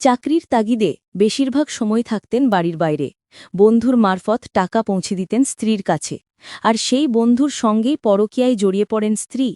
চাকরির তাগিদে বেশিরভাগ সময় থাকতেন বাড়ির বাইরে। বন্ধুর মারফত টাকা পৌঁছে দিতেন স্ত্রীর কাছে। আর সেই বন্ধুর সঙ্গেই পরকীয়ায় জড়িয়ে পড়েন স্ত্রী।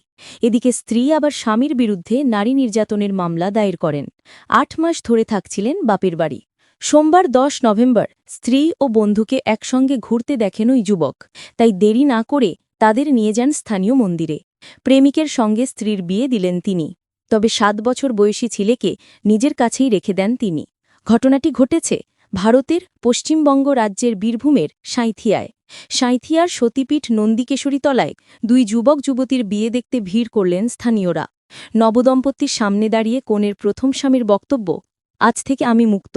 এদিকে স্ত্রী আবার স্বামীর বিরুদ্ধে নারী নির্যাতনের মামলা দায়ের করেন। আট মাস ধরে থাকছিলেন বাপের বাড়ি। সোমবার দশ নভেম্বর স্ত্রী ও বন্ধুকে একসঙ্গে ঘুরতে দেখেন ওই যুবক। তাই দেরি না করে তাদের নিয়ে যান স্থানীয় মন্দিরে। প্রেমিকের সঙ্গে স্ত্রীর বিয়ে দিলেন তিনি। তবে সাত বছর বয়সী ছেলেকে নিজের কাছেই রেখে দেন তিনি। ঘটনাটি ঘটেছে ভারতের পশ্চিমবঙ্গ রাজ্যের বীরভূমের সাঁইথিয়ায়। সাঁইথিয়ার সতীপীঠ নন্দিকেশরী তলায় দুই যুবক যুবতীর বিয়ে দেখতে ভিড় করলেন স্থানীয়রা। নবদম্পতির সামনে দাঁড়িয়ে কনের প্রথম স্বামীর বক্তব্য, আজ থেকে আমি মুক্ত।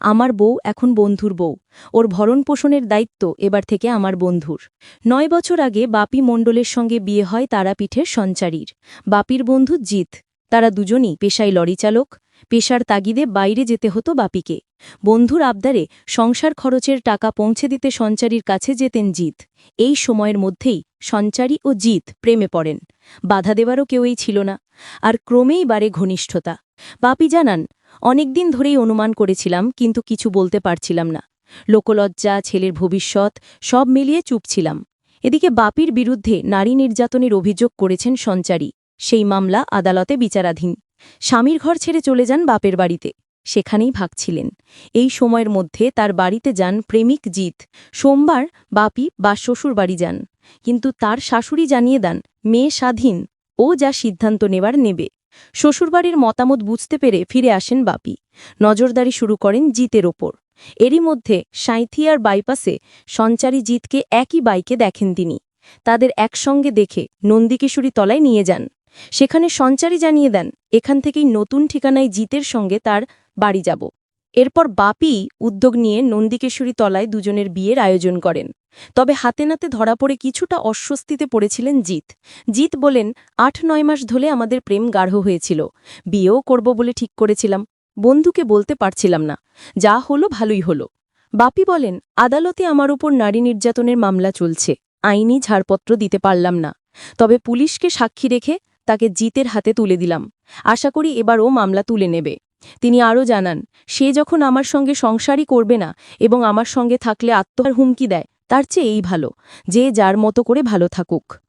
আমার বউ এখন বন্ধুর বউ। ওর ভরণ পোষণের দায়িত্ব এবার থেকে আমার বন্ধুর। নয় বছর আগে বাপি মণ্ডলের সঙ্গে বিয়ে হয় তারাপীঠের সঞ্চারীর। বাপির বন্ধু জিত তারা দুজনই পেশায় লরি চালক, পেশার তাগিদে বাইরে যেতে হতো বাপিকে। বন্ধুর আবদারে সংসার খরচের টাকা পৌঁছে দিতে সঞ্চারীর কাছে যেতেন জিত এই সময়ের মধ্যেই সঞ্চারী ও জিত প্রেমে পড়েন। বাধা দেওয়ারও কেউই ছিল না, আর ক্রমেই বাড়ে ঘনিষ্ঠতা। বাপি জানান, অনেকদিন ধরেই অনুমান করেছিলাম, কিন্তু কিছু বলতে পারছিলাম না। লোকলজ্জা, ছেলের ভবিষ্যৎ, সব মিলিয়ে চুপ ছিলাম। এদিকে বাপির বিরুদ্ধে নারী নির্যাতনের অভিযোগ করেছেন সঞ্চারী। সেই মামলা আদালতে বিচারাধীন। স্বামীর ঘর ছেড়ে চলে যান বাপের বাড়িতে। সেখানেই ভাগছিলেন। এই সময়ের মধ্যে তার বাড়িতে যান প্রেমিক জিত সোমবার বাপি বা শ্বশুর বাড়ি যান। কিন্তু তার শাশুড়ি জানিয়ে দেন, মেয়ে স্বাধীন, ও যা সিদ্ধান্ত নেবার নেবে। শ্বশুরবাড়ির মতামত বুঝতে পেরে ফিরে আসেন বাপি। নজরদারি শুরু করেন জিতের ওপর। এরই মধ্যে সাঁইথিয়ার বাইপাসে সঞ্চারী জিতকে একই বাইকে দেখেন তিনি। তাদের একসঙ্গে দেখে নন্দিকেশুরী তলায় নিয়ে যান। সেখানে সঞ্চারী জানিয়ে দেন, এখান থেকেই নতুন ঠিকানায় জিতের সঙ্গে তার বাড়ি যাব। এরপর বাপি উদ্যোগ নিয়ে নন্দিকেশ্বরী তলায় দুজনের বিয়ের আয়োজন করেন। তবে হাতে নাতে ধরা পড়ে কিছুটা অস্বস্তিতে পড়েছিলেন জিত। জিত বলেন, আট নয় মাস ধরে আমাদের প্রেম গাঢ় হয়েছিল। বিয়েও করব বলে ঠিক করেছিলাম। বন্ধুকে বলতে পারছিলাম না। যা হলো ভালোই হলো। বাপি বলেন, আদালতে আমার উপর নারী নির্যাতনের মামলা চলছে। আইনি ছাড়পত্র দিতে পারলাম না। তবে পুলিশকে সাক্ষী রেখে তাকে জিতের হাতে তুলে দিলাম। আশা করি এবারও মামলা তুলে নেবে। তিনি আরও জানান, সে যখন আমার সঙ্গে সংসারই করবে না এবং আমার সঙ্গে থাকলে আত্মহার হুমকি দেয়, তার চেয়ে এই ভালো, যে যার মতো করে ভালো থাকুক।